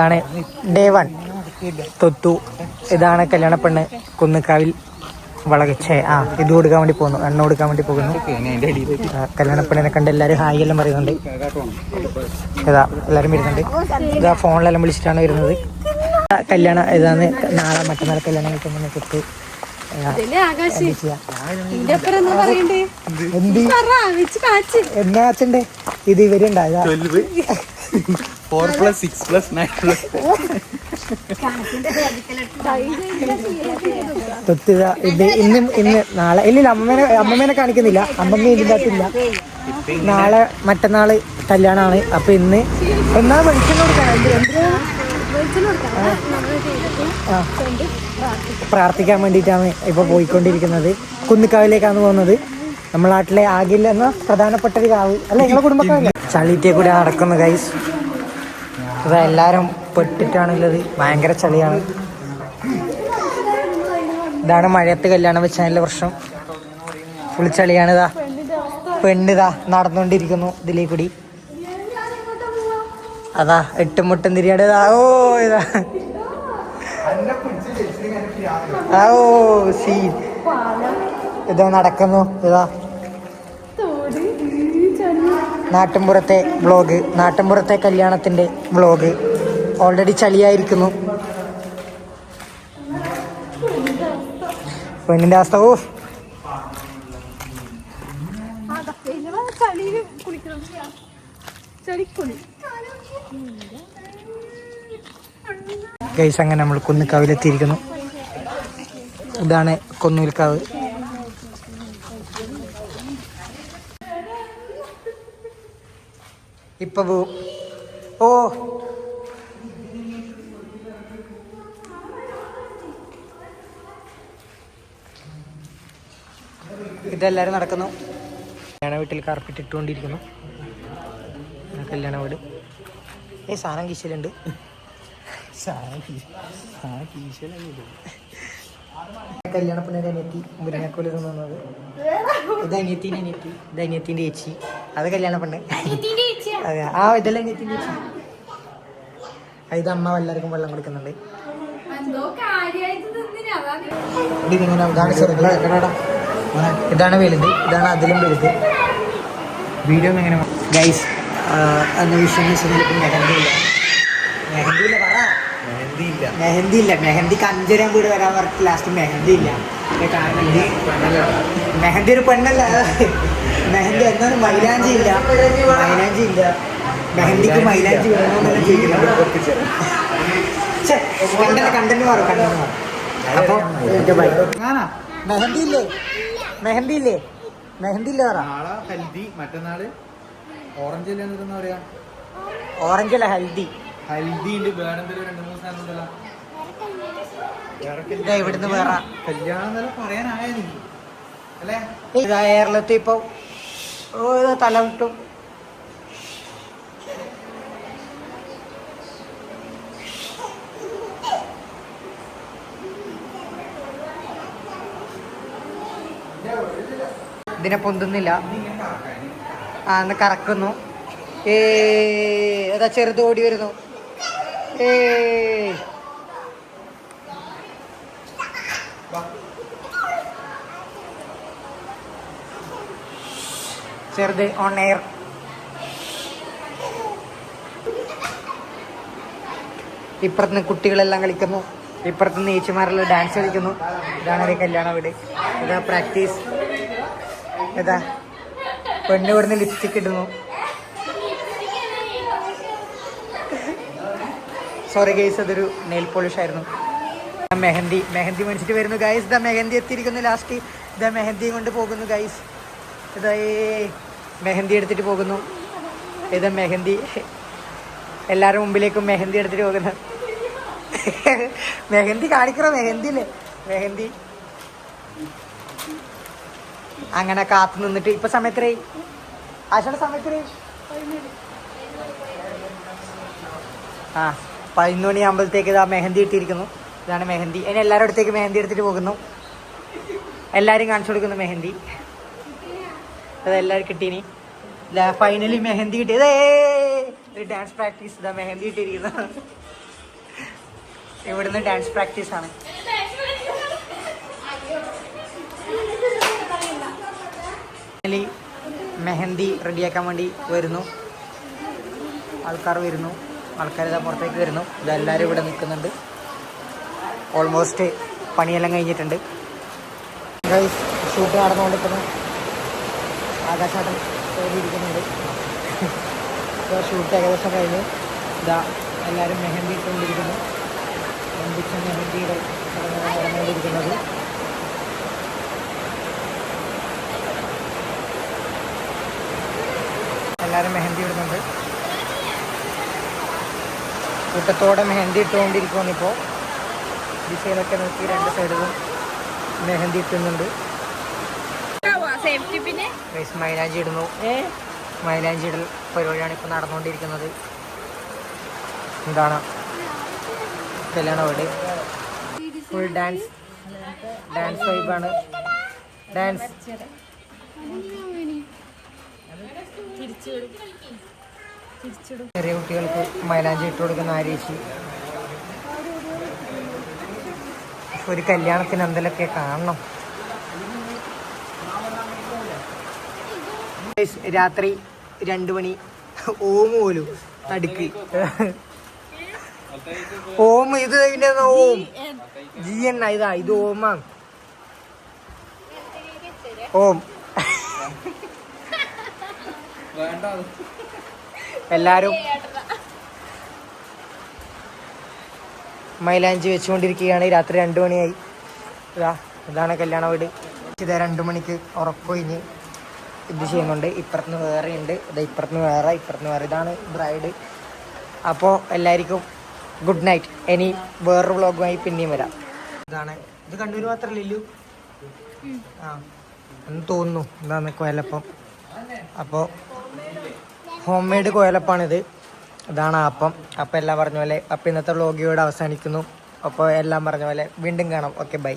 ഇതാണ് day one തൊത്തു ഇതാണ് കല്യാണ പെണ്ണ് കുന്നക്കാവിൽ വളകച്ചേ. ആ ഇത് കൊടുക്കാൻ വേണ്ടി പോകുന്നു. എണ്ണ കൊടുക്കാൻ വേണ്ടി പോകുന്നു. കല്യാണപ്പെണ്ണിനെ കല്യാണ പെണ്ണിനെ കണ്ട് എല്ലാവരും ഹായ് എല്ലാം പറയുന്നുണ്ട്. ഇതാ എല്ലാവരും വരുന്നുണ്ട്. ഇതാ ഫോണിലെല്ലാം വിളിച്ചിട്ടാണ് വരുന്നത്. കല്യാണ ഇതാണ് നാളെ മറ്റന്നാൾ കല്യാണം കിട്ടുന്ന പറ എന്നാ അച്ഛന്റെ ഇത് ഇവരുണ്ടായതാ. Four plus six plus nine plus തൊത്തിത ഇത് ഇന്ന് ഇന്ന് നാളെ ഇല്ലില്ല അമ്മേനെ അമ്മമ്മേനെ കാണിക്കുന്നില്ല. അമ്മമ്മ ഇതിന്റെ അകത്തില്ല. നാളെ മറ്റന്നാൾ കല്യാണമാണ് അപ്പൊ ഇന്ന് എന്നാ വെളിച്ചം കൊടുക്കണം. പ്രാർത്ഥിക്കാൻ വേണ്ടിയിട്ടാണ് ഇപ്പൊ പോയിക്കൊണ്ടിരിക്കുന്നത്. കുന്നിക്കാവിലേക്കാണ് പോകുന്നത്. നമ്മളെ നാട്ടിലെ ആകില്ല എന്ന പ്രധാനപ്പെട്ട ഒരു കാവ്. അല്ല നിങ്ങളെ കുടുംബക്കാരല്ലേ? ചളിറ്റിയെ കൂടെ നടക്കുന്നു ഗൈസ് ഇതാ എല്ലാവരും പെട്ടിട്ടാണുള്ളത്. ഭയങ്കര ചളിയാണ്. ഇതാണ് മഴയത്ത് കല്യാണം വെച്ചതിന്റെ പ്രശ്നം. ഫുൾ ചളിയാണ് ഇതാ. പെണ്ണിതാ നടന്നുകൊണ്ടിരിക്കുന്നു ഇതിലേ കൂടി അതാ എട്ടും മുട്ടും തിരിയാട് ഇതാ. ഓ ഇതാ. ഓ സീ ഇതാ നടക്കുന്നു. ഇതാ. നാട്ടിൻപുറത്തെ വ്ളോഗ് നാട്ടിൻപുറത്തെ കല്യാണത്തിന്റെ വ്ളോഗ് ഓൾറെഡി ചളിയായിരിക്കുന്നു. പെണ്ണിന്റെ അവസ്ഥ ഓ. ഗൈസ് അങ്ങനെ നമ്മൾ കുന്നിക്കാവിലെത്തിയിരിക്കുന്നു ഇതാണ് കൊന്നൂൽക്കാവ്. ഇപ്പൊ പോവും. ഓ. ഇതെല്ലാരും നടക്കുന്നു. കല്യാണ വീട്ടിൽ കാർപ്പറ്റ് ഇട്ടുകൊണ്ടിരിക്കുന്നു കല്യാണ വീട്. ഏ സാധനം കീശലുണ്ട്. കല്യാണ പെണ്ണിന്റെ അനിയത്തി മുരിങ്ങക്കോൽ തിന്നുന്നത് ഇത് അനിയത്തിന്റെ അനിയത്തി ഇത് അനിയത്തിന്റെ ചേച്ചി. അത് കല്യാണ പെണ്ണ്. അതെ ആ ഇതെല്ലാം കിട്ടി ഇത് അമ്മ എല്ലാവർക്കും വെള്ളം കൊടുക്കുന്നുണ്ട്. ഇതിങ്ങനെ ഇതാണ് ചെറുത് ഇതാണ് വലുത് ഇതാണ് അതിലും വലുത്. വീഡിയോ എങ്ങനെ ഗൈസ് അന്ന് വിഷയം മെഹന്തി ഇല്ല. മെഹന്തി ഇല്ല പറ. മെഹന്തിയില്ല മെഹന്തി ഇല്ല. മെഹന്തിക്ക് അഞ്ചരം വീട് വരാൻ പറഞ്ഞിട്ട് ലാസ്റ്റ് മെഹന്തി ഇല്ല. ഇതിന്റെ കാരണം മെഹന്തി ഒരു പെണ്ണല്ല. മെഹന്തി എന്നാലും മൈലാഞ്ചി ഇല്ല. മൈലാഞ്ചി ഇല്ല. മെഹന്തിക്ക് മൈലാഞ്ചി വേണമെന്നല്ല ചോദിക്കുന്നത് കണ്ടന്റ് കണ്ടന്റ് മാറും കണ്ടന്റ് മാറും. മെഹന്തി ഇല്ലേ? മെഹന്തി ഇല്ലേ? മെഹന്തി ഇല്ല ഹൽദി മറ്റന്നാൾ ഓറഞ്ച് അല്ലേ പറയാ? ഓറഞ്ച് അല്ല ഹൽദി. ഹൽദി ഉണ്ട്. വേറെന്തെങ്കിലും രണ്ട് മൂന്ന് സാധനം ഇവിടുന്ന് വേറെ. കല്യാണം പറയാനായ കേരളത്തിൽ ഇപ്പൊ തല വിട്ടു. ഇതിനെ പൊന്തുന്നില്ല. ആ എന്ന് കറക്കുന്നു. ഏ അതാ ചെറുതോടി വരുന്നു. ഏ ചെറുത് ഓൺ എയർ ഇപ്പുറത്തുനിന്ന് കുട്ടികളെല്ലാം കളിക്കുന്നു. ഇപ്പുറത്തുനിന്ന് ഏച്ചിമാരെല്ലാം ഡാൻസ് കളിക്കുന്നു. ഇതാണ് ഒരു കല്യാണ വീട്. ഇതാ പ്രാക്ടീസ് ഇതാ പെണ്ണ് ഇവിടുന്ന് ലിപ്സ്റ്റിക് ഇടുന്നു. സോറി ഗൈസ് അതൊരു നെയിൽ പോളിഷ് ആയിരുന്നു. മെഹന്തി. മെഹന്തി മേടിച്ചിട്ട് വരുന്നു ഗൈസ് ഇതാ മെഹന്തി എത്തിയിരിക്കുന്നു ലാസ്റ്റ് ഇതാ മെഹന്തി കൊണ്ട് പോകുന്നു ഗൈസ് ഇതാ ഏ. മെഹന്തി എടുത്തിട്ട് പോകുന്നു. ഇത് മെഹന്തി. എല്ലാവരും മുമ്പിലേക്കും മെഹന്തി എടുത്തിട്ട് പോകുന്നു. മെഹന്തി കാണിക്കണം? മെഹന്തി അല്ലേ മെഹന്തി. അങ്ങനെ കാത്തു നിന്നിട്ട് ഇപ്പൊ സമയത്രേ. ആശയുടെ സമയത്രേ. ആ പതിനൊന്ന് മണിയാകുമ്പോഴത്തേക്ക് ഇതാ മെഹന്തി ഇട്ടിരിക്കുന്നു. ഇതാണ് മെഹന്തി. ഇനി എല്ലാവരുടെ അടുത്തേക്ക് മെഹന്തി എടുത്തിട്ട് പോകുന്നു. എല്ലാവരും കാണിച്ചു കൊടുക്കുന്നു മെഹന്തി. അതെല്ലാവരും കിട്ടീനി. ഫൈനലി മെഹന്തി കിട്ടിയത് ഒരു ഡാൻസ് പ്രാക്ടീസ് ഇതാ മെഹന്തി കിട്ടിയിരിക്കുന്നു. ഇവിടുന്ന് ഡാൻസ് പ്രാക്ടീസ് ആണ്. ഫൈനലി മെഹന്തി റെഡിയാക്കാൻ വേണ്ടി വരുന്നു. ആൾക്കാർ വരുന്നു. ആൾക്കാർ ഇതാ പുറത്തേക്ക് വരുന്നു. ഇതെല്ലാവരും ഇവിടെ നിൽക്കുന്നുണ്ട്. ഓൾമോസ്റ്റ് പണിയെല്ലാം കഴിഞ്ഞിട്ടുണ്ട്. ഷൂട്ട് നടന്നുകൊണ്ടിരിക്കുന്നു. ആകാശാട്ടം കയറിയിരിക്കുന്നുണ്ട് ഇപ്പോൾ ഷൂട്ട് ഏകദേശം കഴിഞ്ഞു. ഇതാ എല്ലാവരും മെഹന്തി ഇട്ടുകൊണ്ടിരിക്കുന്നു. മെഹന്തിച്ച മെഹന്തിയുടെ നടന്നുകൊണ്ടിരിക്കുന്നത്. എല്ലാവരും മെഹന്തി ഇടുന്നുണ്ട്. കൂട്ടത്തോടെ മെഹന്തി ഇട്ടുകൊണ്ടിരിക്കുകയാണ് ദിശയിലൊക്കെ നോക്കി രണ്ട് സൈഡിലും മെഹന്തി ഇട്ടുന്നുണ്ട് മൈലാഞ്ചി ഇടുന്നു. മൈലാഞ്ചി ഇടൽ പരിപാടിയാണ് ഇപ്പോൾ നടന്നുകൊണ്ടിരിക്കുന്നത്. എന്താണ്? കല്യാണ വീട് ഫുൾ ഡാൻസ് ഡാൻസ് വൈബാണ് ഡാൻസ് ചെറിയ കുട്ടികൾക്ക് മൈലാഞ്ചി ഇട്ട് കൊടുക്കുന്ന ആരേശി ഒരു കല്യാണത്തിന് എന്തെങ്കിലുമൊക്കെ കാണണം. രാത്രി രണ്ടു മണി. ഓം പോലും നടുക്ക്. ഓം ഇത് ഓം? ജി എണ്ണ ഇതാ ഇത് ഓമാണ്. ഓം. എല്ലാരും മൈലാഞ്ചി വെച്ചുകൊണ്ടിരിക്കുകയാണ്. രാത്രി രണ്ടു മണിയായി. ഇതാ ഇതാണ് കല്യാണ വീട്. ഇത് രണ്ടു മണിക്ക് ഉറപ്പൊഴിഞ്ഞ് ഇത് ചെയ്യുന്നുണ്ട്. ഇപ്പുറത്തുനിന്ന് വേറെ ഉണ്ട്. ഇത് ഇപ്പുറത്തുനിന്ന് വേറെ ഇപ്പുറത്തുനിന്ന് വേറെ. ഇതാണ് ബ്രൈഡ്. അപ്പോൾ എല്ലാവർക്കും ഗുഡ് നൈറ്റ്. ഇനി വേറൊരു വ്ളോഗുമായി പിന്നെയും വരാം. ഇതാണ്. ഇത് കണ്ണൂർ മാത്രമല്ല ഇല്ലു ആ. എന്ന് തോന്നുന്നു. എന്താണ് കോയലപ്പം. അപ്പോൾ ഹോം മെയ്ഡ് കോയലപ്പാണിത്. ഇതാണ് അപ്പം. അപ്പം എല്ലാം പറഞ്ഞ പോലെ അപ്പം ഇന്നത്തെ വ്ളോഗ് ഇവിടെ അവസാനിക്കുന്നു. അപ്പോൾ എല്ലാം പറഞ്ഞ പോലെ വീണ്ടും കാണാം. Okay bye.